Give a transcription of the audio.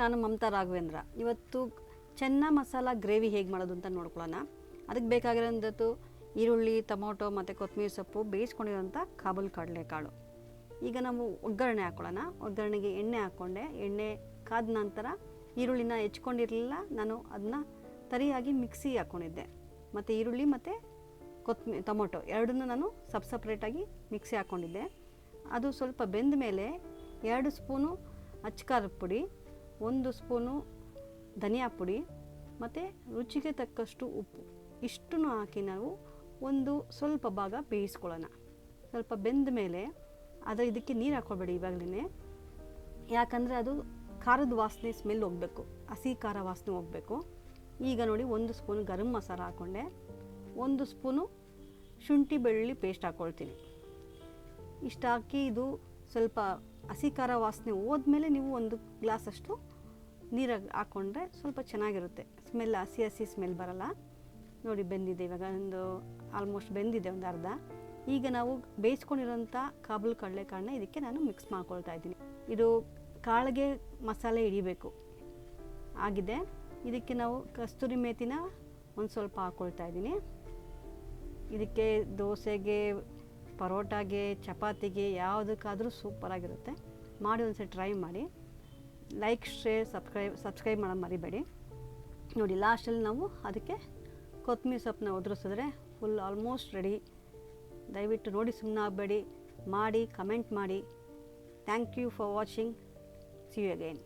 ನಾನು ಮಮತಾ ರಾಘವೇಂದ್ರ. ಇವತ್ತು ಚೆನ್ನ ಮಸಾಲ ಗ್ರೇವಿ ಹೇಗೆ ಮಾಡೋದು ಅಂತ ನೋಡ್ಕೊಳ್ಳೋಣ. ಅದಕ್ಕೆ ಬೇಕಾಗಿರೋಂಥದ್ದು ಈರುಳ್ಳಿ, ಟೊಮೊಟೊ ಮತ್ತು ಕೊತ್ತಂಬರಿ ಸೊಪ್ಪು ಬೇಯಿಸ್ಕೊಂಡಿರೋಂಥ ಕಾಬೂಲ್ ಕಡಲೆಕಾಳು ಈಗ ನಾವು ಒಗ್ಗರಣೆ ಹಾಕ್ಕೊಳ್ಳೋಣ ಒಗ್ಗರಣೆಗೆ ಎಣ್ಣೆ ಹಾಕ್ಕೊಂಡೆ. ಎಣ್ಣೆ ಕಾದ ನಂತರ ಈರುಳ್ಳಿನ ಹೆಚ್ಕೊಂಡಿರಲಿಲ್ಲ. ನಾನು ಅದನ್ನ ತರಿಯಾಗಿ ಮಿಕ್ಸಿ ಹಾಕ್ಕೊಂಡಿದ್ದೆ. ಮತ್ತು ಈರುಳ್ಳಿ ಮತ್ತು ಕೊತ್ತಂಬರಿ, ಟೊಮೊಟೊ ಎರಡನ್ನೂ ನಾನು ಸಪ್ ಸಪ್ರೇಟಾಗಿ ಮಿಕ್ಸಿ ಹಾಕ್ಕೊಂಡಿದ್ದೆ. ಅದು ಸ್ವಲ್ಪ ಬೆಂದ ಮೇಲೆ ಎರಡು ಸ್ಪೂನು ಅಚ್ಕಾರದ ಪುಡಿ ಒಂದು ಸ್ಪೂನು ಧನಿಯಾ ಪುಡಿ ಮತ್ತು ರುಚಿಗೆ ತಕ್ಕಷ್ಟು ಉಪ್ಪು. ಇಷ್ಟನ್ನು ಹಾಕಿ ನಾವು ಒಂದು ಸ್ವಲ್ಪ ಭಾಗ ಬೇಯಿಸ್ಕೊಳ್ಳೋಣ. ಸ್ವಲ್ಪ ಬೆಂದ ಮೇಲೆ ಅದು ಇದಕ್ಕೆ ನೀರು ಹಾಕ್ಕೊಳ್ಬೇಡಿ ಇವಾಗಲೇ ಯಾಕಂದರೆ ಅದು ಖಾರದ ವಾಸನೆ ಸ್ಮೆಲ್ ಹೋಗಬೇಕು. ಹಸಿ ಖಾರ ವಾಸನೆ ಹೋಗಬೇಕು. ಈಗ ನೋಡಿ ಒಂದು ಸ್ಪೂನ್ ಗರಂ ಮಸಾಲ ಹಾಕ್ಕೊಂಡೆ. ಒಂದು ಸ್ಪೂನು ಶುಂಠಿ ಬೆಳ್ಳುಳ್ಳಿ ಪೇಸ್ಟ್ ಹಾಕ್ಕೊಳ್ತೀನಿ. ಇಷ್ಟು ಹಾಕಿ ಇದು ಸ್ವಲ್ಪ ಹಸಿ ಖಾರ ವಾಸನೆ ಹೋದ್ಮೇಲೆ ನೀವು ಒಂದು ಗ್ಲಾಸಷ್ಟು ನೀರಾಗಿ ಹಾಕ್ಕೊಂಡ್ರೆ ಸ್ವಲ್ಪ ಚೆನ್ನಾಗಿರುತ್ತೆ. ಸ್ಮೆಲ್ ಹಸಿ ಹಸಿ ಸ್ಮೆಲ್ ಬರಲ್ಲ. ನೋಡಿ ಬೆಂದಿದೆ ಇವಾಗ ಒಂದು ಆಲ್ಮೋಸ್ಟ್ ಬೆಂದಿದೆ ಒಂದು ಅರ್ಧ. ಈಗ ನಾವು ಬೇಯಿಸ್ಕೊಂಡಿರೋಂಥ ಕಾಬೂಲ್ ಕಡಲೆಕಾಳನ್ನ ಇದಕ್ಕೆ ನಾನು ಮಿಕ್ಸ್ ಮಾಡ್ಕೊಳ್ತಾ ಇದ್ದೀನಿ. ಇದು ಕಾಳಿಗೆ ಮಸಾಲೆ ಹಿಡಿಬೇಕು. ಆಗಿದೆ. ಇದಕ್ಕೆ ನಾವು ಕಸ್ತೂರಿ ಮೇತಿನ ಒಂದು ಸ್ವಲ್ಪ ಹಾಕ್ಕೊಳ್ತಾ ಇದ್ದೀನಿ. ಇದಕ್ಕೆ ದೋಸೆಗೆ ಪರೋಟಾಗೆ, ಚಪಾತಿಗೆ ಯಾವುದಕ್ಕಾದರೂ ಸೂಪರಾಗಿರುತ್ತೆ ಮಾಡಿ ಒಂದ್ಸರಿ ಟ್ರೈ ಮಾಡಿ. ಲೈಕ್ ಶೇರ್ ಸಬ್ಸ್ಕ್ರೈಬ್ ಸಬ್ಸ್ಕ್ರೈಬ್ ಮಾಡೋದು ಮರಿಬೇಡಿ. ನೋಡಿ ಲಾಸ್ಟಲ್ಲಿ ನಾವು ಅದಕ್ಕೆ ಕೊತ್ತಂಬರಿ ಸೊಪ್ಪನ್ನ ಉದುರಿಸಿದ್ರೆ ಫುಲ್ ಆಲ್ಮೋಸ್ಟ್ ರೆಡಿ ದಯವಿಟ್ಟು ನೋಡಿ ಸುಮ್ಮನೆ ಆಗಬೇಡಿ. ಮಾಡಿ ಕಮೆಂಟ್ ಮಾಡಿ. Thank you for watching see you again